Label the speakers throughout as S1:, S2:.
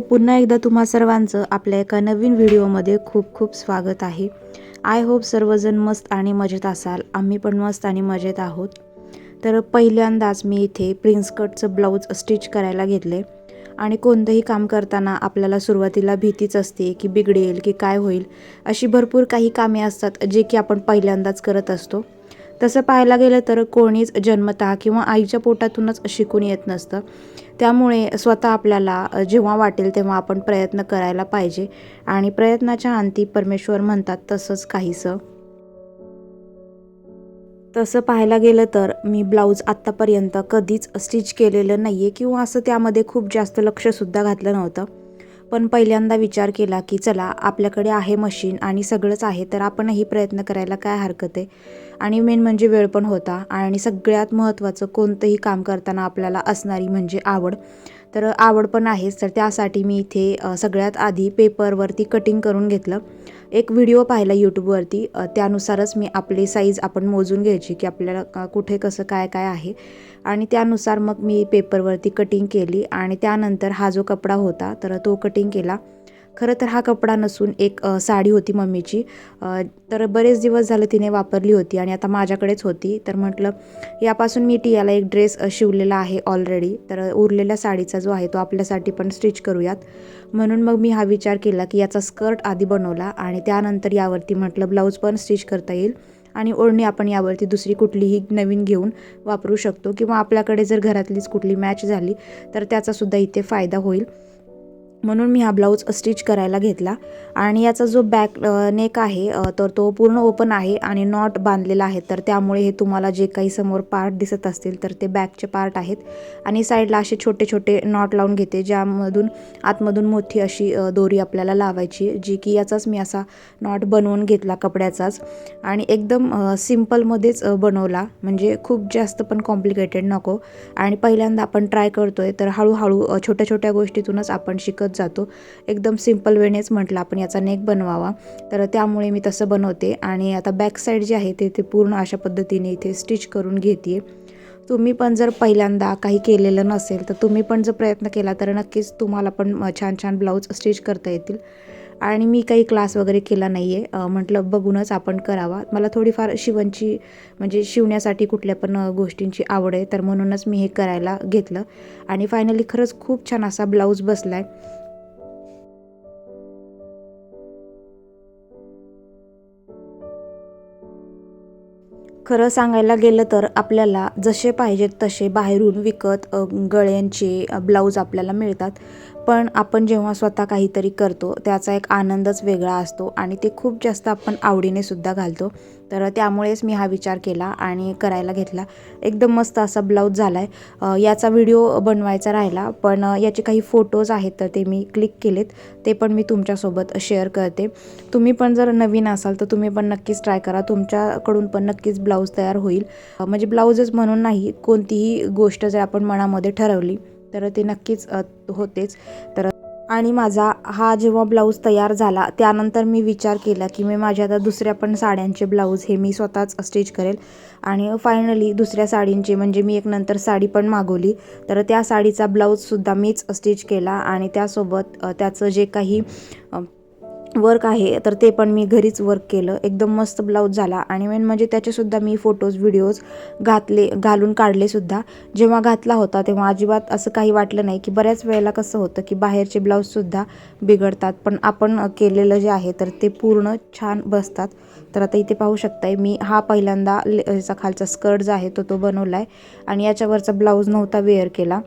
S1: पुन्हा एकदा तुम्हा सर्वांचं आपल्या एका नवीन व्हिडिओमध्ये खूप खूप स्वागत आहे. आय होप सर्वजण मस्त आणि मजेत असाल. आम्ही पण मस्त आणि मजेत आहोत. तर पहिल्यांदाच मी इथे प्रिन्स कटचं ब्लाऊज स्टिच करायला घेतले. आणि कोणतंही काम करताना आपल्याला सुरुवातीला भीतीच असते की बिघडेल की काय होईल. अशी भरपूर काही कामे असतात जे की आपण पहिल्यांदाच करत असतो. तसं पाहायला गेलं तर कोणीच जन्मतः किंवा आईच्या पोटातूनच शिकून येत नसतं. त्यामुळे स्वतः आपल्याला जेव्हा वाटेल तेव्हा आपण प्रयत्न करायला पाहिजे. आणि प्रयत्नाच्या अंती परमेश्वर म्हणतात तसंच काहीसं. तसं पाहायला गेलं तर मी ब्लाऊज आत्तापर्यंत कधीच स्टिच केलेलं नाही आहे किंवा असं त्यामध्ये खूप जास्त लक्षसुद्धा घातलं नव्हतं. पण पहिल्यांदा विचार केला की चला आपल्याकडे आहे मशीन आणि सगळंच आहे तर आपणही प्रयत्न करायला काय हरकत आहे? आणि मेन म्हणजे वेळ पण होता आणि सगळ्यात महत्त्वाचं कोणतंही काम करताना आपल्याला असणारी म्हणजे आवड. तर आवड पण आहेच तर त्यासाठी मी इथे सगळ्यात आधी पेपरवरती कटिंग करून घेतलं. एक व्हिडिओ पाहिला यूट्यूबवरती त्यानुसारच मी आपली साईज आपण मोजून घ्यायची की आपल्याला कुठे कसं काय काय आहे. आणि त्यानुसार मग मी पेपरवरती कटिंग केली. आणि त्यानंतर हा जो कपडा होता तर तो कटिंग केला. खरं तर हा कपडा नसून एक साडी होती मम्मीची. तर बरेच दिवस झालं तिने वापरली होती आणि आता माझ्याकडेच होती. तर म्हटलं यापासून मी टियाला एक ड्रेस शिवलेला आहे ऑलरेडी तर उरलेल्या साडीचा जो आहे तो आपल्यासाठी पण स्टिच करूयात. म्हणून मग मी हा विचार केला की याचा स्कर्ट आधी बनवला आणि त्यानंतर यावरती म्हटलं ब्लाऊज पण स्टिच करता येईल आणि ओढणी आपण यावरती दुसरी कुठलीही नवीन घेऊन वापरू शकतो किंवा आपल्याकडे जर घरातलीच कुठली मॅच झाली तर त्याचासुद्धा इथे फायदा होईल. म्हणून मी हा ब्लाऊज स्टिच करायला घेतला. आणि याचा जो बॅक नेक आहे तर तो पूर्ण ओपन आहे आणि नॉट बांधलेला आहे. तर त्यामुळे हे तुम्हाला जे काही समोर पार्ट दिसत असतील तर ते बॅकचे पार्ट आहेत. आणि साईडला असे छोटे छोटे नॉट लावून घेते ज्यामधून आतमधून मोठी अशी दोरी आपल्याला लावायची जी की याचाच मी असा नॉट बनवून घेतला कपड्याचाच. आणि एकदम सिम्पलमध्येच बनवला. म्हणजे खूप जास्त पण कॉम्प्लिकेटेड नको. आणि पहिल्यांदा आपण ट्राय करतोय तर हळूहळू छोट्या छोट्या गोष्टीतूनच आपण शिकत जातो. एकदम सिंपल वेनेच म्हटलं आपण याचा नेक बनवावा. तर त्यामुळे मी तसं बनवते आणि आता बॅक साईड जे आहे ते ते पूर्ण अशा पद्धतीने इथे स्टिच करून घेते तुम्ही पण जर पहिल्यांदा काही केलेलं नसेल तर तुम्ही पण जर प्रयत्न केला तर नक्कीच तुम्हाला पण छान छान ब्लाऊज स्टिच करता येतील. आणि मी काही क्लास वगैरे केला नाही आहे म्हटलं बघूनच आपण करावा. मला थोडीफार शिवणची म्हणजे शिवण्यासाठी कुठल्या पण गोष्टींची आवड आहे तर म्हणूनच मी हे करायला घेतलं. आणि फायनली खरंच खूप छान असा ब्लाऊज बसला आहे खरं सांगायला गेलं तर आपल्याला जसे पाहिजेत तसे बाहेरून विकत गळ्यांचे ब्लाऊज आपल्याला मिळतात. पण आपण जेव्हा स्वतः काहीतरी करतो त्याचा एक आनंदच वेगळा असतो आणि ते खूप जास्त आपण आवडीने सुद्धा घालतो. तर त्यामुळेच मी हा विचार केला आणि करायला घेतला. एकदम मस्त असा ब्लाऊज झाला आहे याचा व्हिडिओ बनवायचा राहिला पण याचे काही फोटोज आहेत तर ते मी क्लिक केलेत. ते पण मी तुमच्यासोबत शेअर करते. तुम्ही पण जर नवीन असाल तर तुम्ही पण नक्कीच ट्राय करा. तुमच्याकडून पण नक्कीच ब्लाऊज तयार होईल. म्हणजे ब्लाऊजच म्हणून नाही कोणतीही गोष्ट जर आपण मनामध्ये ठरवली तर ते नक्कीच होतेच. तर आणि माझा हा जेव्हा ब्लाऊज तयार झाला त्यानंतर मी विचार केला की मी माझ्या आता दुसऱ्या पण साड्यांचे ब्लाऊज हे मी स्वतःच स्टिच करेल. आणि फायनली दुसऱ्या साडींचे म्हणजे मी एक नंतर साडी पण मागवली. तर त्या साडीचा ब्लाऊजसुद्धा मीच स्टिच केला आणि त्यासोबत त्याचं जे काही वर्क आहे तर ते पण मी घरीच वर्क केलं. एकदम मस्त ब्लाऊज झाला. आणि मेन म्हणजे त्याचेसुद्धा मी फोटोज व्हिडिओज घातले घालून काढले सुद्धा. जेव्हा घातला होता तेव्हा अजिबात असं काही वाटलं नाही की बऱ्याच वेळेला कसं होतं की बाहेरचे ब्लाऊजसुद्धा बिघडतात. पण आपण केलेलं जे आहे तर ते पूर्ण छान बसतात. तर आता इथे पाहू शकताय मी हा पहिल्यांदा ले- याचा खालचा स्कर्ट जो आहे तो तो बनवला आहे आणि याच्यावरचा ब्लाऊज नव्हता वेअर केला.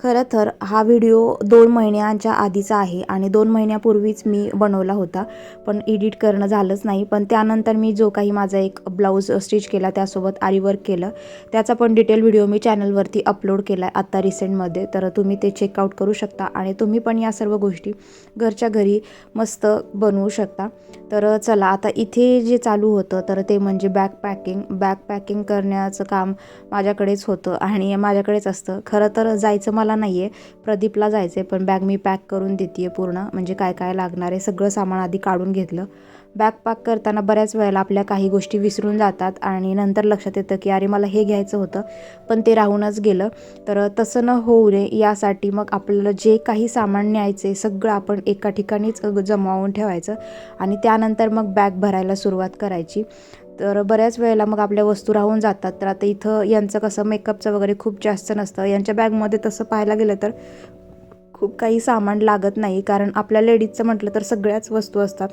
S1: खरं तर हा व्हिडिओ दोन महिन्यांच्या आधीचा आहे आणि दोन महिन्यापूर्वीच मी बनवला होता. पण एडिट करणं झालंच नाही. पण त्यानंतर मी जो काही माझा एक ब्लाऊज स्टिच केला त्यासोबत आरीवर्क केलं. त्याचा पण डिटेल व्हिडिओ मी चॅनलवरती अपलोड केला आहे आत्ता रिसेंटमध्ये. तर तुम्ही ते चेकआउट करू शकता आणि तुम्ही पण या सर्व गोष्टी घरच्या घरी मस्त बनवू शकता. तर चला आता इथे जे चालू होतं तर ते म्हणजे बॅग पॅकिंग बॅग पॅकिंग करण्याचं काम माझ्याकडेच होतं आणि माझ्याकडेच असतं. खरं तर जायचं मला नाही आहे प्रदीपला जायचं आहे पण बॅग मी पॅक करून देते आहे पूर्ण. म्हणजे काय काय लागणार आहे? सगळं सामान आधी काढून घेतलं. बॅग पॅक करताना बऱ्याच वेळेला आपल्या काही गोष्टी विसरून जातात आणि नंतर लक्षात येतं की अरे मला हे घ्यायचं होतं पण ते राहूनच गेलं. तर तसं न होऊ नये. यासाठी मग आपल्याला जे काही सामान न्यायचं आहे सगळं आपण एका ठिकाणीच जमावून ठेवायचं आणि त्यानंतर मग बॅग भरायला सुरुवात करायची. तर बऱ्याच वेळेला मग आपल्या वस्तू राहून जातात. तर आता इथं यांचं कसं मेकअपचं वगैरे खूप जास्त नसतं. यांच्या बॅगमध्ये तसं पाहायला गेलं तर खूप काही सामान लागत नाही. कारण आपल्या लेडीजचं म्हटलं तर सगळ्याच वस्तू असतात.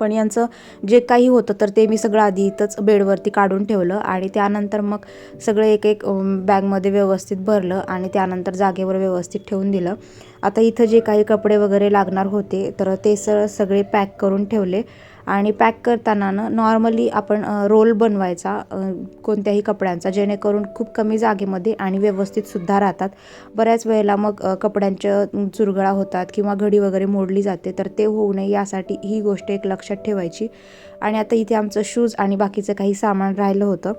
S1: पण यांचं जे काही होतं तर ते मी सगळं आधी इथंच बेडवरती काढून ठेवलं. आणि त्यानंतर मग सगळं एक एक बॅगमध्ये व्यवस्थित भरलं. आणि त्यानंतर जागेवर व्यवस्थित ठेवून दिलं. आता इथं जे काही कपडे वगैरे लागणार होते तर ते स सगळे पॅक करून ठेवले. आणि पॅक करताना ना नॉर्मली आपण रोल बनवायचा कोणत्याही कपड्यांचा जेणेकरून खूप कमी जागेमध्ये आणि व्यवस्थितसुद्धा राहतात. बऱ्याच वेळेला मग कपड्यांच्या चुरगळा होतात किंवा घडी वगैरे मोडली जाते तर ते होऊ नये यासाठी ही गोष्ट एक लक्षात ठेवायची. आणि आता इथे आमचं शूज आणि बाकीचं काही सामान राहिलं होतं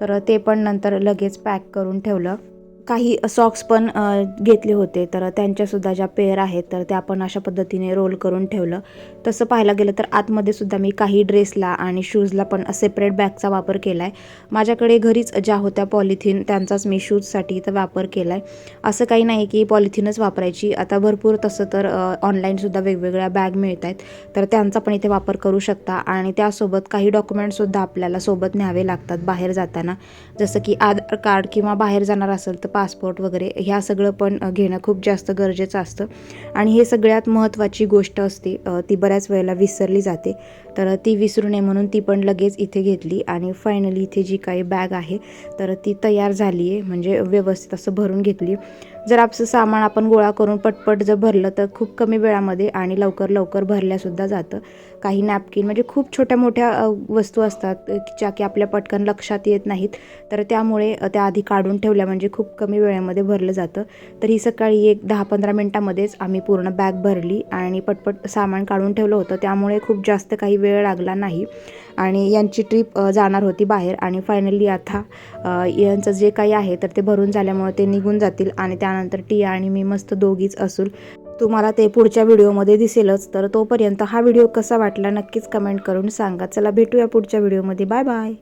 S1: तर ते पण नंतर लगेच पॅक करून ठेवलं. काही सॉक्स पण घेतले होते. तर त्यांच्यासुद्धा ज्या पेअर आहेत तर त्या आपण अशा पद्धतीने रोल करून ठेवलं. तसं पाहायला गेलं तर आतमध्ये सुद्धा मी काही ड्रेसला आणि शूजला पण सेपरेट बॅगचा वापर केला आहे माझ्याकडे घरीच ज्या होत्या पॉलिथिन त्यांचाच मी शूजसाठी इथं वापर केला आहे असं काही नाही की पॉलिथिनच वापरायची. आता भरपूर तसं तर ऑनलाईनसुद्धा वेगवेगळ्या बॅग मिळत आहेत तर त्यांचा पण इथे वापर करू शकता. आणि त्यासोबत काही डॉक्युमेंटसुद्धा आपल्याला सोबत न्यावे लागतात बाहेर जाताना. जसं की आधार कार्ड किंवा बाहेर जाणार असेल तर पासपोर्ट वगैरे ह्या सगळं पण घेणं खूप जास्त गरजेचं असतं. आणि हे सगळ्यात महत्त्वाची गोष्ट असते ती बऱ्याच वेळेला विसरली जाते. तर ती विसरू नये म्हणून ती पण लगेच इथे घेतली आणि फायनली इथे जी काही बॅग आहे तर ती तयार झाली आहे म्हणजे व्यवस्थित असं भरून घेतली जर आपलं सामान आपण गोळा करून पटपट जर भरलं तर खूप कमी वेळामध्ये आणि लवकर लवकर भरल्यासुद्धा जातं. काही नॅपकिन म्हणजे खूप छोट्या मोठ्या वस्तू असतात ज्या की आपल्या पटकन लक्षात येत नाहीत. तर त्यामुळे त्या आधी काढून ठेवल्या म्हणजे खूप कमी वेळेमध्ये भरलं जातं. तर ही सकाळी एक दहा पंधरा मिनटामध्येच आम्ही पूर्ण बॅग भरली आणि पटपट सामान काढून ठेवलं होतं. त्यामुळे खूप जास्त काही वेळ लागला नाही. आणि यांची ट्रिप जाणार होती बाहेर आणि फायनली आता यांचं जे काही आहे तर ते भरून झाल्यामुळे ते निघून जातील आणि त्या त्यानंतर टिया आणि मी मस्त दोघीच असूल तुम्हाला ते पुढच्या व्हिडिओमध्ये दिसेलच. तर तोपर्यंत हा व्हिडिओ कसा वाटला नक्कीच कमेंट करून सांगा. चला भेटूया पुढच्या व्हिडिओमध्ये. Bye bye.